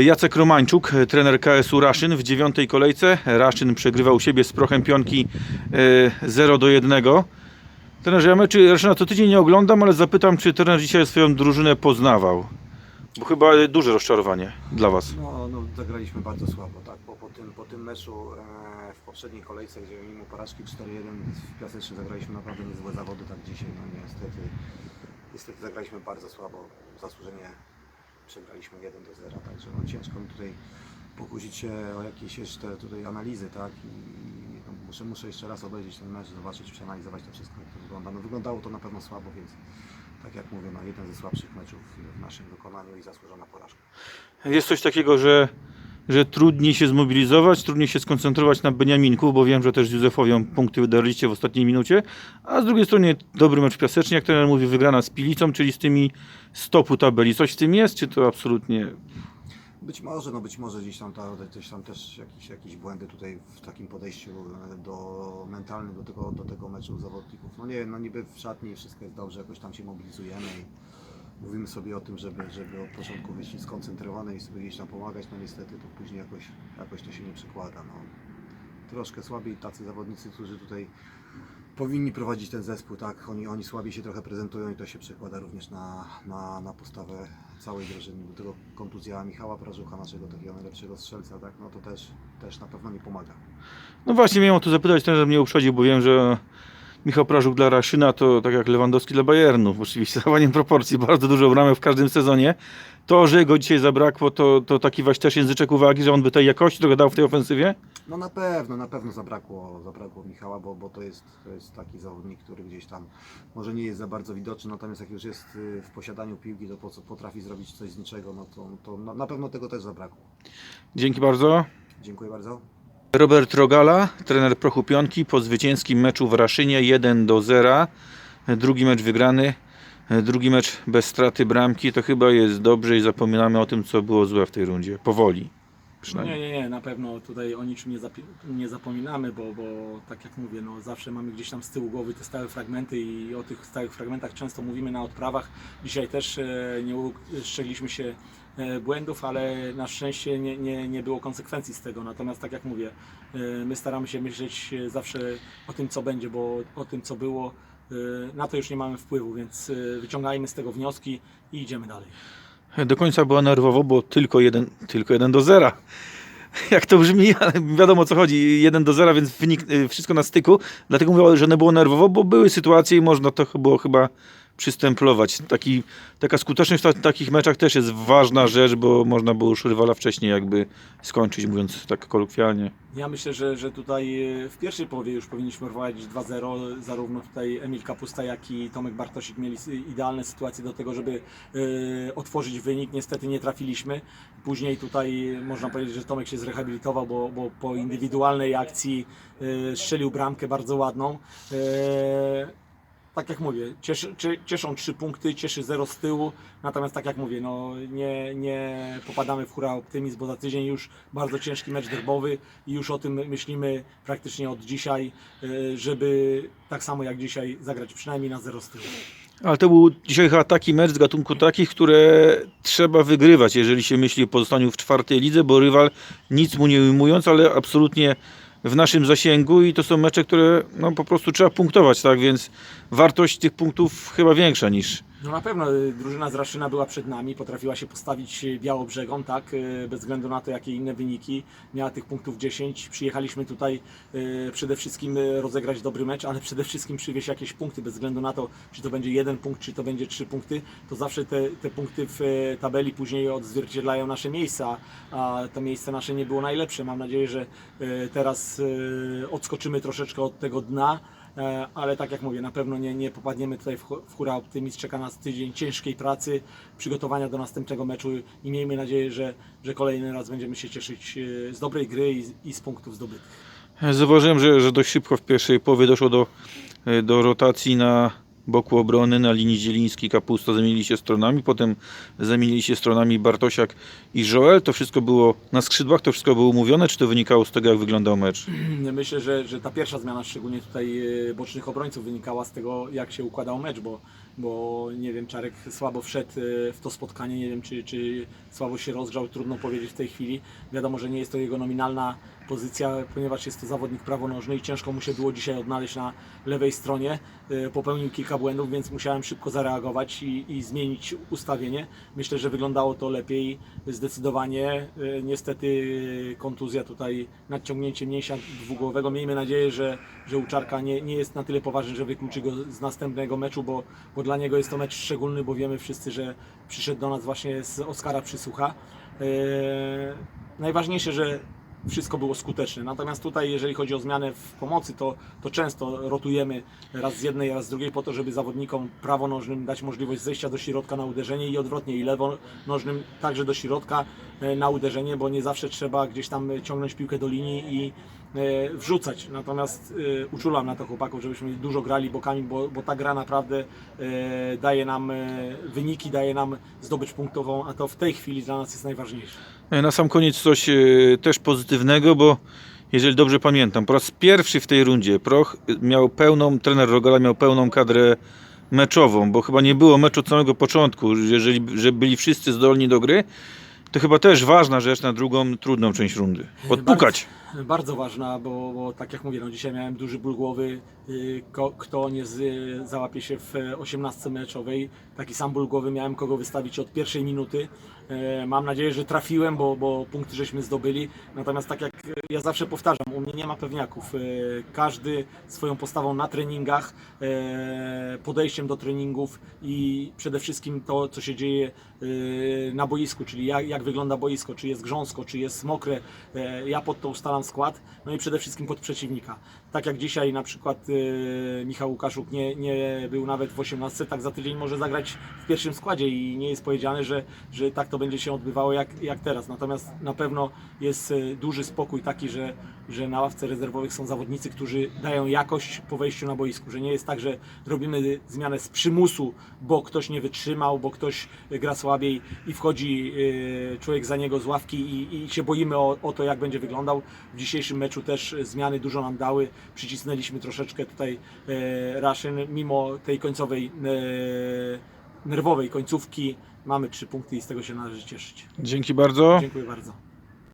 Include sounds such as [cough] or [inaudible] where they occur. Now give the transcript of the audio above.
Jacek Romańczuk, trener KSU Raszyn w dziewiątej kolejce. Raszyn przegrywał siebie z prochem pionki e, 0 do 1. Trenerze, ja meczy Raszyna co tydzień nie oglądam, ale zapytam, czy trener dzisiaj swoją drużynę poznawał. Bo chyba e, duże rozczarowanie dla Was. No, no zagraliśmy bardzo słabo, tak, bo po tym, po tym meczu e, w poprzedniej kolejce, gdzie mimo porażki 4-1 w Piasecznie zagraliśmy naprawdę niezłe zawody, tak dzisiaj, no niestety, niestety zagraliśmy bardzo słabo, zasłużenie przegraliśmy 1 do 0, także no ciężko mi tutaj pokusić się o jakieś jeszcze tutaj analizy, tak, i no, muszę, muszę jeszcze raz obejrzeć ten mecz, zobaczyć, przeanalizować to wszystko, jak to wygląda, no wyglądało to na pewno słabo, więc tak jak mówię, no jeden ze słabszych meczów w naszym wykonaniu i zasłużona porażka. Jest coś takiego, że, że trudniej się zmobilizować, trudniej się skoncentrować na Beniaminku, bo wiem, że też Józefowią punkty wydarliście w ostatniej minucie, a z drugiej strony dobry mecz piasecznie, jak trener mówi, wygrana z Pilicą, czyli z tymi stopu tabeli. Coś w tym jest, czy to absolutnie... Być może, no być może gdzieś tam, ta, gdzieś tam też jakieś, jakieś błędy tutaj w takim podejściu e, do mentalnym do tego, do tego meczu zawodników. No nie wiem, no niby w szatni wszystko jest dobrze, jakoś tam się mobilizujemy i mówimy sobie o tym, żeby, żeby od początku być skoncentrowane i sobie gdzieś tam pomagać, no niestety to później jakoś, jakoś to się nie przekłada. No. Troszkę słabiej tacy zawodnicy, którzy tutaj powinni prowadzić ten zespół, tak, oni, oni słabiej się trochę prezentują i to się przekłada również na, na, na postawę całej drużyny. Do tego kontuzja Michała Prażucha, naszego takiego najlepszego strzelca, tak, no to też, też na pewno nie pomaga. No właśnie, miałem o to zapytać, trener mnie uprzedził, bo wiem, że Michał Prażuk dla Raszyna to tak jak Lewandowski dla Bayernu. Oczywiście [laughs] zachowaniem proporcji, bardzo dużo bramek w każdym sezonie. To, że go dzisiaj zabrakło, to, to taki właśnie też języczek uwagi, że on by tej jakości trochę dał w tej ofensywie? No na pewno, na pewno zabrakło, zabrakło Michała, bo, bo to, jest, to jest taki zawodnik, który gdzieś tam może nie jest za bardzo widoczny, natomiast jak już jest y, w posiadaniu piłki, to po co potrafi zrobić coś z niczego, no to, to na, na pewno tego też zabrakło. Dzięki bardzo. Dziękuję bardzo. Robert Rogala, trener Prochu Pionki po zwycięskim meczu w Raszynie 1 do 0. Drugi mecz wygrany, drugi mecz bez straty bramki. To chyba jest dobrze i zapominamy o tym, co było złe w tej rundzie. Powoli. Przynajmniej. Nie, nie, nie, na pewno tutaj o niczym nie, nie zapominamy, bo, bo tak jak mówię, no zawsze mamy gdzieś tam z tyłu głowy te stałe fragmenty i o tych stałych fragmentach często mówimy na odprawach. Dzisiaj też e, nie ustrzegliśmy się e, błędów, ale na szczęście nie, nie, nie było konsekwencji z tego. Natomiast tak jak mówię, e, my staramy się myśleć zawsze o tym, co będzie, bo o tym, co było, na to już nie mamy wpływu, więc wyciągajmy z tego wnioski i idziemy dalej. Do końca była nerwowo, bo tylko jeden, tylko jeden do zera. Jak to brzmi, ale wiadomo o co chodzi. 1 do 0, więc wynik, y, wszystko na styku. Dlatego mówię, że nie było nerwowo, bo były sytuacje i można to było chyba przystemplować. Taki, taka skuteczność w ta, takich meczach też jest ważna rzecz, bo można było już rywala wcześniej jakby skończyć, mówiąc tak kolokwialnie. Ja myślę, że, że tutaj e, w pierwszej połowie już powinniśmy prowadzić 2-0. Zarówno tutaj Emil Kapusta, jak i Tomek Bartosik mieli idealne sytuacje do tego, żeby e, otworzyć wynik. Niestety nie trafiliśmy. Później tutaj można powiedzieć, że Tomek się zrehabilitował, bo, bo po indywidualnej akcji e, strzelił bramkę bardzo ładną. E, tak jak mówię, cieszy, cie- cieszą trzy punkty, cieszy zero z tyłu, natomiast tak jak mówię, no nie, nie popadamy w hura optymizm, bo za tydzień już bardzo ciężki mecz derbowy i już o tym myślimy praktycznie od dzisiaj, y, żeby tak samo jak dzisiaj zagrać przynajmniej na zero z tyłu. Ale to był dzisiaj chyba taki mecz z gatunku takich, które trzeba wygrywać, jeżeli się myśli o pozostaniu w czwartej lidze, bo rywal nic mu nie ujmując, ale absolutnie w naszym zasięgu i to są mecze, które no, po prostu trzeba punktować, tak? Więc wartość tych punktów chyba większa niż, No na pewno y, drużyna z Raszyna była przed nami, potrafiła się postawić y, Białobrzegom, tak, y, bez względu na to jakie inne wyniki, miała tych punktów 10, przyjechaliśmy tutaj przede wszystkim rozegrać dobry mecz, ale przede wszystkim przywieźć jakieś punkty, bez względu na to, czy to będzie jeden punkt, czy to będzie trzy punkty, to zawsze te, te punkty w tabeli później odzwierciedlają nasze miejsca, a to miejsce nasze nie było najlepsze, mam nadzieję, że teraz odskoczymy troszeczkę od tego dna, ale tak jak mówię, na pewno nie, nie popadniemy tutaj w, hu- w hura optymizm. Czeka nas tydzień ciężkiej pracy, przygotowania do następnego meczu i miejmy nadzieję, że, że kolejny raz będziemy się cieszyć e, z dobrej gry i, i z punktów zdobytych. Zauważyłem, że, że dość szybko w pierwszej połowie doszło do, e, do rotacji na boku obrony, na linii Zieliński, Kapusta zamienili się stronami, potem zamienili się stronami Bartosiak i Joel. To wszystko było na skrzydłach, to wszystko było umówione, czy to wynikało z tego, jak wyglądał mecz? [clears throat] Myślę, że, że ta pierwsza zmiana, szczególnie tutaj e, bocznych obrońców, wynikała z tego, jak się układał mecz, bo bo nie wiem, Czarek słabo wszedł e, w to spotkanie, nie wiem czy, czy słabo się rozgrzał, trudno powiedzieć w tej chwili. Wiadomo, że nie jest to jego nominalna pozycja, ponieważ jest to zawodnik prawonożny i ciężko mu się było dzisiaj odnaleźć na lewej stronie. E, Popełnił kilka błędów, więc musiałem szybko zareagować i, i zmienić ustawienie. Myślę, że wyglądało to lepiej zdecydowanie. E, Niestety kontuzja tutaj, nadciągnięcie mięśnia dwugłowego. Miejmy nadzieję, że, że u Czarka nie, nie jest na tyle poważny, że wykluczy go z następnego meczu, bo, bo dla niego jest to mecz szczególny, bo wiemy wszyscy, że przyszedł do nas właśnie z Oskara Przysłucha. E, najważniejsze, że wszystko było skuteczne. Natomiast tutaj, jeżeli chodzi o zmianę w pomocy, to, to często rotujemy raz z jednej, raz z drugiej po to, żeby zawodnikom prawonożnym dać możliwość zejścia do środka na uderzenie i odwrotnie, i lewonożnym także do środka e, na uderzenie, bo nie zawsze trzeba gdzieś tam ciągnąć piłkę do linii i e, wrzucać. Natomiast e, uczulam na to chłopaków, żebyśmy dużo grali bokami, bo, bo ta gra naprawdę daje nam wyniki, daje nam zdobycz punktową, a to w tej chwili dla nas jest najważniejsze. E, Na sam koniec coś e, też pozytywnego, bo jeżeli dobrze pamiętam, po raz pierwszy w tej rundzie Proch miał pełną, trener Rogala miał pełną kadrę meczową, bo chyba nie było meczu od samego początku, jeżeli że byli wszyscy zdolni do gry, to chyba też ważna rzecz na drugą, trudną część rundy. Odpukać. Bardzo, bardzo ważna, bo, bo tak jak mówię, no dzisiaj miałem duży ból głowy. y, kto nie z, załapie się w 18 meczowej, taki sam ból głowy miałem kogo wystawić od pierwszej minuty. E, Mam nadzieję, że trafiłem, bo, bo punkty żeśmy zdobyli. Natomiast tak jak ja zawsze powtarzam, u mnie nie ma pewniaków. E, Każdy swoją postawą na treningach, e, podejściem do treningów i przede wszystkim to, co się dzieje na boisku, czyli jak, jak wygląda boisko, czy jest grząsko, czy jest mokre. Ja pod to ustalam skład, no i przede wszystkim pod przeciwnika. Tak jak dzisiaj na przykład Michał Łukaszuk nie, nie był nawet w 18, tak za tydzień może zagrać w pierwszym składzie i nie jest powiedziane, że, że tak to będzie się odbywało jak, jak teraz. Natomiast na pewno jest e, duży spokój taki, że, że na ławce rezerwowych są zawodnicy, którzy dają jakość po wejściu na boisku, że nie jest tak, że robimy zmianę z przymusu, bo ktoś nie wytrzymał, bo ktoś gra słabiej i wchodzi e, człowiek za niego z ławki i, i się boimy o, o to, jak będzie wyglądał. W dzisiejszym meczu też zmiany dużo nam dały, przycisnęliśmy troszeczkę tutaj e, Raszyn, mimo tej końcowej e, nerwowej końcówki mamy trzy punkty i z tego się należy cieszyć. Dzięki bardzo. Dziękuję bardzo.